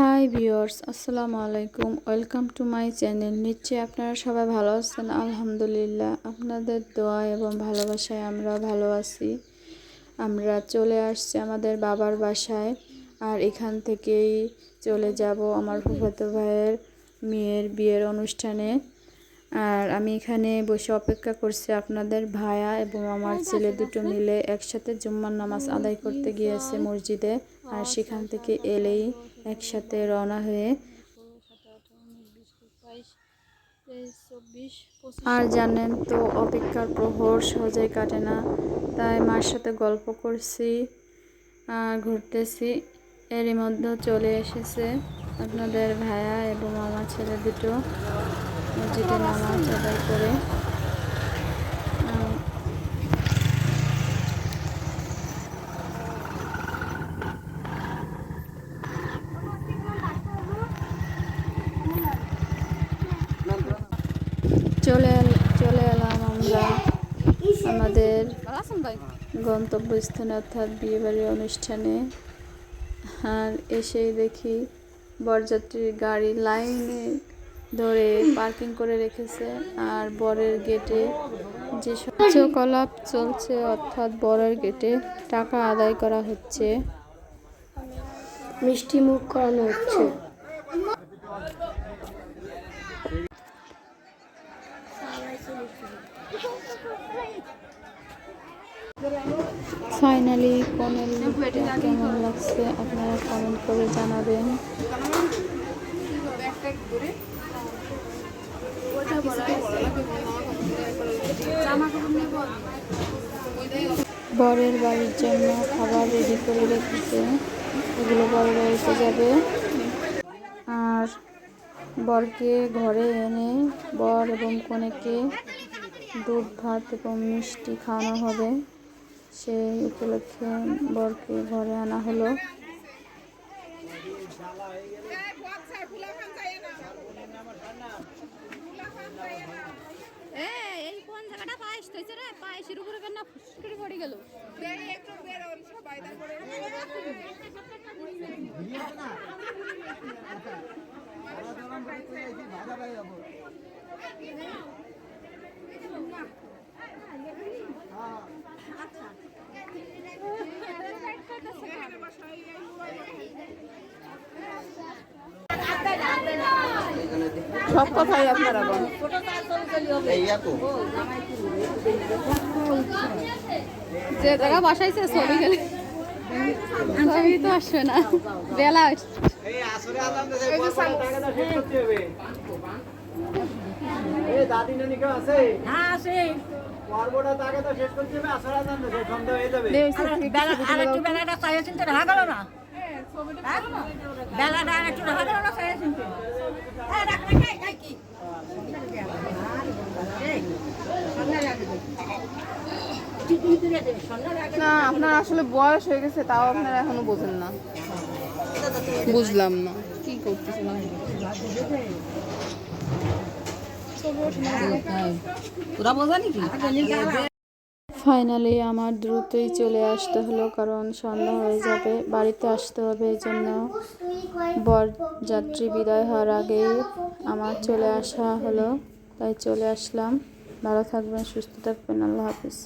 High viewers, আসসালামু আলাইকুম। Welcome to my channel. নিশ্চয়ই আপনারা সবাই ভালো আছেন। আলহামদুলিল্লাহ, আপনাদের দোয়া এবং ভালোবাসায় আমরা ভালো আছি। আমরা চলে আসছি আমাদের বাবার বাসায় আর এখান থেকেই চলে যাব আমার ফুফাতো ভাইয়ের মেয়ের বিয়ের অনুষ্ঠানে। আর আমি এখানে বসে অপেক্ষা করছি আপনাদের ভায়া এবং আমার ছেলে দুটো মিলে একসাথে জুম্মার নামাজ আদায় করতে গিয়েছে মসজিদে। আর সেখান থেকে এলেই একসাথে রওনা হয়ে আর জানেন তো অপেক্ষার প্রহর সহজেই কাটে না, তাই মার সাথে গল্প করছি আর ঘুরতেছি। এরই মধ্যে চলে এসেছে আপনাদের ভাইয়া এবং আমার ছেলে দুটো। মসজিদে নামাজ আদায় করে। চলে চলে এলাম আমরা আমাদের গন্তব্যস্থানে অর্থাৎ বিয়েবাড়ির অনুষ্ঠানে। আর এসেই দেখি বরযাত্রীর গাড়ি লাইনে ধরে পার্কিং করে রেখেছে আর বরের গেটে যে কার্যকলাপ চলছে অর্থাৎ বরের গেটে টাকা আদায় করা হচ্ছে। মিষ্টি মুখ করানো হচ্ছে। ফাইনালি কনের লুকটা কেমন লাগছে? আপনারা কমেন্ট করে জানাবেন। বরের বাড়ির জন্য খাবার রেডি করে রেখেছে। এগুলো বরের বাড়িতে যাবে। আর বরকে ঘরে এনে বর এবং কনেকে দুধ, ভাত এবং মিষ্টি খাওয়ানো হবে। সেই উপলক্ষে বরকে ঘরে আনা হলো। জায়গাটা পায়েস থইছে রে পায়েসের উপরে কেন ফুসকুড়ি পড়ে গেল? সব কথাই আপনারা বলেন। যে জায়গা বসাইছে ছবি গেলে। ছবি তো আসবে না। বেলা হচ্ছে। দাদি নানি কেউ আছে হ্যাঁ আছে পর্বটা তাকে তো শেষ করতে হবে আসর আজান তো শেষ সন্ধ্যা হয়ে যাবে আর একটু বেলাটা চাইয়া চিনতে রাখা গেল না হ্যাঁ? বেলাটা আর একটু রাখা গেল না চাইয়া চিনতে এই, রাখ, রাখ, এই, এই, কি? এই, সন্ধ্যার আগে দে। টিকলি তুলে দে, সন্ধ্যার আগে না, আপনার আসলে বয়স হয়ে গেছে, তাও আপনারা এখনও বোঝেন না। বুঝলাম না, কি ফাইনালি আমার দ্রুতই চলে আসতে হলো, কারণ সন্ধ্যা হয়ে যাবে, বাড়িতে আসতে হবে, এই জন্য বর যাত্রী বিদায় হওয়ার আগেই আমার চলে আসা হলো, তাই চলে আসলাম। ভালো থাকবেন, সুস্থ থাকবেন, আল্লাহ হাফিজ।